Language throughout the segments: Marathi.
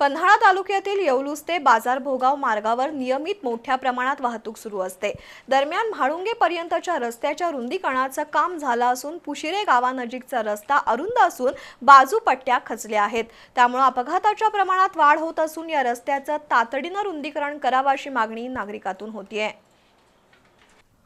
पन्हाळा तालुक्यातील येवलूस ते बाजार भोगाव मार्गावर नियमित मोठ्या प्रमाणात वाहतूक सुरू असते. दरम्यान म्हाळुंगे पर्यंतच्या रस्त्याच्या रुंदीकरणाचं काम झालं असून पुशिरे गावानजीकचा रस्ता अरुंद असून बाजूपट्ट्या खचल्या आहेत. त्यामुळे अपघाताच्या प्रमाणात वाढ होत असून या रस्त्याचं तातडीनं रुंदीकरण करावं अशी मागणी नागरिकातून होतीये.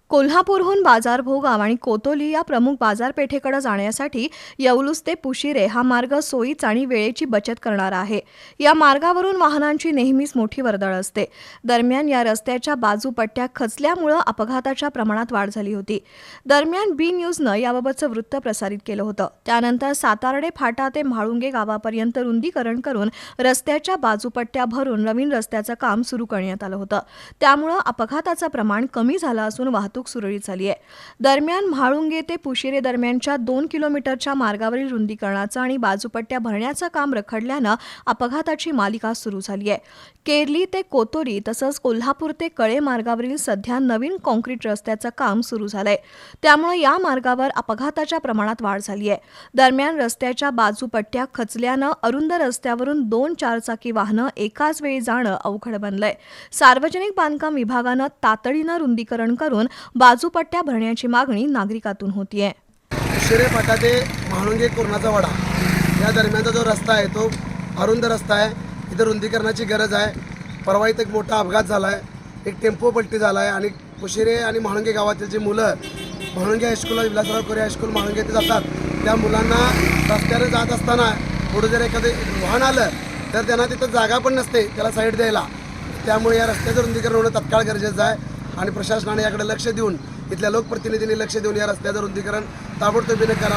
कोल्हापूरहून बाजारभोगाव आणि कोतोली या प्रमुख बाजारपेठेकडे जाण्यासाठी येवलूस ते पुशिरे हा मार्ग सोयीच आणि वेळेची बचत करणारा आहे. या मार्गावरून वाहनांची नेहमीच मोठी वर्दळ असते. दरम्यान या रस्त्याच्या बाजूपट्ट्या खचल्यामुळं अपघाताच्या प्रमाणात वाढ झाली होती. दरम्यान बी न्यूजनं याबाबतचं वृत्त प्रसारित केलं होतं. त्यानंतर सातारडे फाटा ते म्हाळुंगे गावापर्यंत रुंदीकरण करून रस्त्याच्या बाजूपट्ट्या भरून नवीन रस्त्याचं काम सुरू करण्यात आलं होतं. त्यामुळं अपघाताचं प्रमाण कमी झालं असून वाहतूक सुरळीत झाली आहे. दरम्यान म्हाळुंगे ते पुशिरे दरम्यानच्या दोन किलोमीटरच्या मार्गावरील रुंदीकरणाचं आणि बाजूपट्ट्या भरण्याचं काम रखडल्यानं अपघाताची मालिका सुरू झाली आहे. केरली ते कोतोरी तसंच कोल्हापूर ते कळे मार्गावरील सध्या नवीन कॉन्क्रीट रस्त्याचं काम सुरू झालंय. त्यामुळे या मार्गावर अपघाताच्या प्रमाणात वाढ झाली आहे. दरम्यान रस्त्याच्या बाजूपट्ट्या खचल्यानं अरुंद रस्त्यावरून दोन चारचाकी वाहनं एकाच वेळी जाणं अवघड बनलंय. सार्वजनिक बांधकाम विभागानं तातडीनं रुंदीकरण करून बाजूपट्ट्या भरण्याची मागणी नागरिकातून होतीये. शिरे फाटा ते म्हाळुंगे कोरोनाचा वाडा. या दरम्यानचा जो रस्ता आहे तो अरुंद रस्ता आहे. इथं रुंदीकरणाची गरज आहे. परवा इथं एक मोठा अपघात झाला आहे एक टेम्पो पलटी झाला आहे आणि कुशिरे आणि म्हाळुंगे गावातील जी मुलं म्हाळुंगे हायस्कूलला विलासराव कोरे हायस्कूल म्हाळुंगे ते जातात. त्या मुलांना रस्त्याने जात असताना पुढे जर एखादं वाहन आलं तर त्यांना तिथं जागा पण नसते त्याला साईड द्यायला. त्यामुळे या रस्त्याचं रुंदीकरण होणं तत्काळ गरजेचं आहे. आणि प्रशासनाने याकडे लक्ष देऊन इथल्या लोकप्रतिनिधींनी लक्ष देऊन या रस्त्याचं रुंदीकरण ताबडतोबीने करावं.